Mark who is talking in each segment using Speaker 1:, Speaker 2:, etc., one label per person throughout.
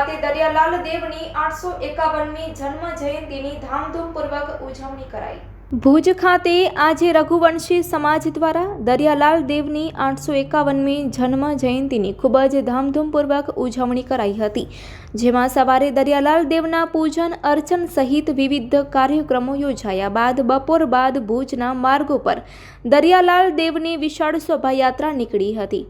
Speaker 1: ખાતે દરિયાલાલ દેવની આઠસો એકાવનમી જન્મ જયંતિની ધામધૂમપૂર્વક ઉજવણી કરાઈ. ભુજ ખાતે આજે રઘુવંશી સમાજ દ્વારા દરિયાલાલ દેવની આઠસો એકાવનમી જન્મ જયંતિની ખૂબ જ ધામધૂમપૂર્વક ઉજવણી કરાઈ હતી, જેમાં સવારે દરિયાલાલ દેવના પૂજન અર્ચન સહિત વિવિધ કાર્યક્રમો યોજાયા બાદ બપોર બાદ ભુજના માર્ગો પર દરિયાલાલ દેવની વિશાળ શોભાયાત્રા નીકળી હતી.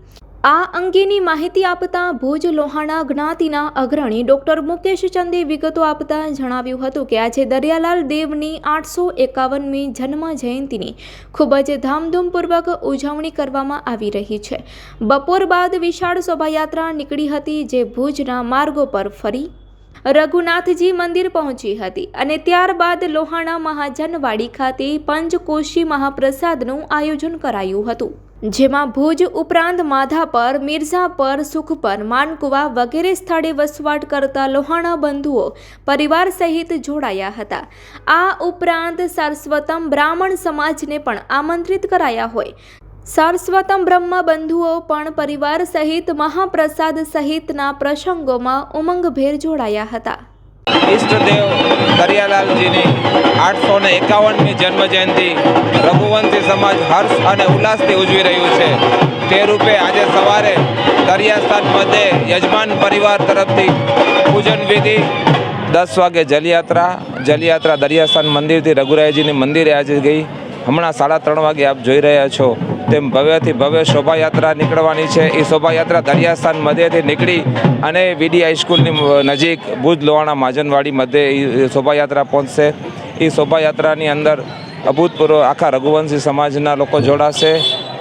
Speaker 1: આ અંગેની માહિતી આપતા ભુજ લોહાણા જ્ઞાતિના અગ્રણી ડોક્ટર મુકેશ ચંદે વિગતો આપતા જણાવ્યું હતું કે આજે દરિયાલાલ દેવની આઠસો એકાવનમી જન્મ જયંતિની ખૂબ જ ધામધૂમપૂર્વક ઉજવણી કરવામાં આવી રહી છે. બપોર બાદ વિશાળ શોભાયાત્રા નીકળી હતી જે ભુજના માર્ગો પર ફરી રઘુનાથજી મંદિર પહોંચી હતી અને ત્યારબાદ લોહાણા મહાજનવાડી ખાતે પંચકોશી મહાપ્રસાદનું આયોજન કરાયું હતું, જેમાં ભુજ ઉપરાંત માધાપર, મિર્ઝાપર, સુખપર, માનકુવા વગેરે સ્થળે વસવાટ કરતા લોહાણા બંધુઓ પરિવાર સહિત જોડાયા હતા. આ ઉપરાંત સારસ્વતમ બ્રાહ્મણ સમાજને પણ આમંત્રિત કરાયા હોય સારસ્વતમ બ્રહ્મ બંધુઓ પણ પરિવાર સહિત મહાપ્રસાદ સહિતના પ્રસંગોમાં ઉમંગભેર જોડાયા હતા.
Speaker 2: ઈષ્ટદેવ દરિયાલાલજીની આઠસો ને એકાવનમી જન્મજયંતિ રઘુવંશી સમાજ હર્ષ અને ઉલ્લાસથી ઉજવી રહ્યું છે. તે રૂપે આજે સવારે દરિયાસ્થાન મધ્યે યજમાન પરિવાર તરફથી પૂજન વિધિ, દસ વાગે જલયાત્રા જલયાત્રા દરિયાસ્થાન મંદિરથી રઘુરાયજીની મંદિરે આજે ગઈ. હમણાં સાડા ત્રણ વાગે આપ જોઈ રહ્યા છો. તેમ ભવ્યથી ભવ્ય શોભાયાત્રા નીકળવાની છે. એ શોભાયાત્રા દરિયાસ્થાન મધ્યથી નીકળી અને વીડી હાઈસ્કૂલની નજીક ભુજ લોહાણા માજનવાડી મધ્યે એ શોભાયાત્રા પહોંચશે. એ શોભાયાત્રાની અંદર અભૂતપૂર્વ આખા રઘુવંશી સમાજના લોકો જોડાશે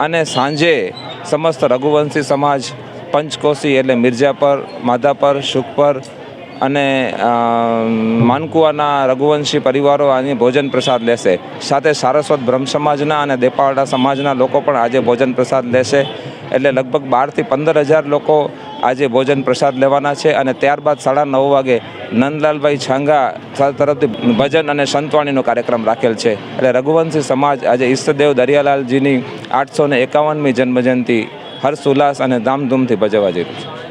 Speaker 2: અને સાંજે સમસ્ત રઘુવંશી સમાજ, પંચકોશી એટલે મિર્જાપર માધાપર, શુકપર અને માનકુવાના રઘુવંશી પરિવારો આની ભોજન પ્રસાદ લેશે. સાથે સારસ્વત બ્રહ્મ સમાજના અને દેપાવાડા સમાજના લોકો પણ આજે ભોજન પ્રસાદ લેશે. એટલે લગભગ બારથી પંદર હજાર લોકો આજે ભોજન પ્રસાદ લેવાના છે અને ત્યારબાદ સાડા નવ વાગે નંદલાલભાઈ છાંગા તરફથી ભજન અને સંતવાણીનો કાર્યક્રમ રાખેલ છે. એટલે રઘુવંશી સમાજ આજે ઈષ્ટદેવ દરિયાલાલજીની આઠસો ને એકાવનમી જન્મજયંતિ હર્ષ ઉલ્લાસ અને ધામધૂમથી ભજવવા જઈ રહ્યું છે.